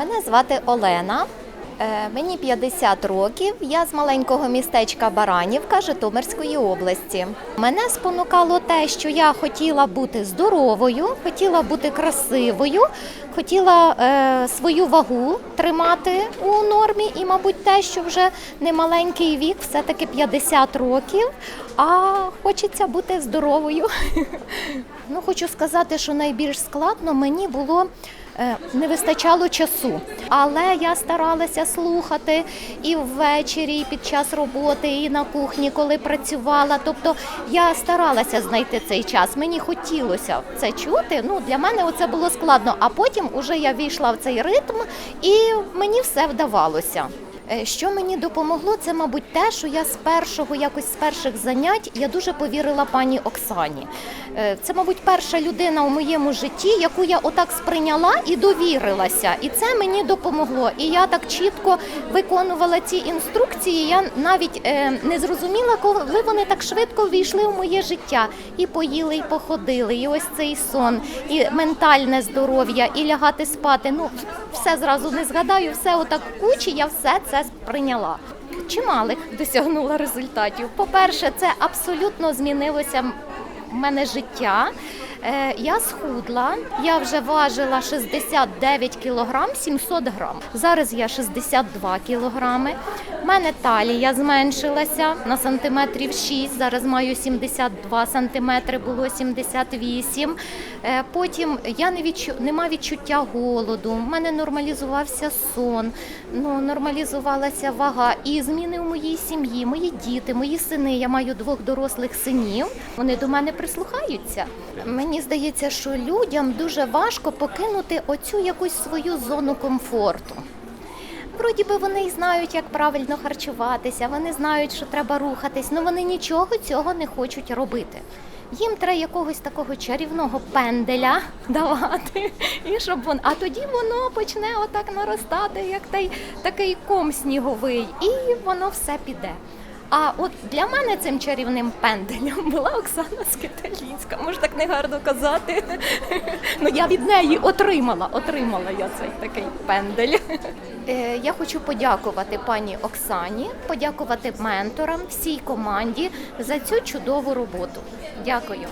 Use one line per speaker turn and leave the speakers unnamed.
Мене звати Олена. Е, Мені 50 років. Я з маленького містечка Баранівка Житомирської області. Мене спонукало те, що я хотіла бути здоровою, хотіла бути красивою, хотіла е, свою вагу тримати у нормі, і, мабуть, те, що вже не маленький вік, все-таки 50 років, а хочеться бути здоровою. Ну, хочу сказати, що найбільш складно мені було не вистачало часу, але я старалася слухати і ввечері, і під час роботи, і на кухні, коли працювала. Тобто я старалася знайти цей час. Мені хотілося це чути. Ну для мене це було складно. А потім уже я війшла в цей ритм, і мені все вдавалося. Е, Що мені допомогло, це, мабуть, те, що я з першого, якось з перших занять, я дуже повірила пані Оксані. Е, Це, мабуть, перша людина у моєму житті, яку я отак сприйняла і довірилася. І це мені допомогло. І я так чітко виконувала ці інструкції. Я навіть е, не зрозуміла, коли вони так швидко ввійшли в моє життя. І поїли, і походили, і ось цей сон, і ментальне здоров'я, і лягати спати. Ну, все зразу не згадаю, все отак кучі, я все це сприйняла. Чималих досягнула результатів. По-перше, це абсолютно змінилося в мене життя. Е, Я схудла, я вже важила 69 кілограм 700 грам. Зараз я 62 кілограми. У мене талія зменшилася на сантиметрів 6, зараз маю 72 сантиметри, було 78. Е, Потім я не відчу... нема відчуття голоду, в мене нормалізувався сон, ну, нормалізувалася вага. І зміни в моїй сім'ї, мої діти, мої сини. Я маю двох дорослих синів. Вони до мене прислухаються. Мені здається, що людям дуже важко покинути оцю якусь свою зону комфорту. Вроді би вони й знають, як правильно харчуватися, вони знають, що треба рухатись, але вони нічого цього не хочуть робити. Їм треба якогось такого чарівного пенделя давати, і щоб вон, а тоді воно почне отак наростати, як той, такий ком сніговий, і воно все піде. А от для мене цим чарівним пенделем була Оксана Скиталінська. Може так не гарно казати. Ну я від неї отримала, отримала я цей такий пендель. Е, Я хочу подякувати пані Оксані, подякувати менторам, всій команді за цю чудову роботу. Дякую.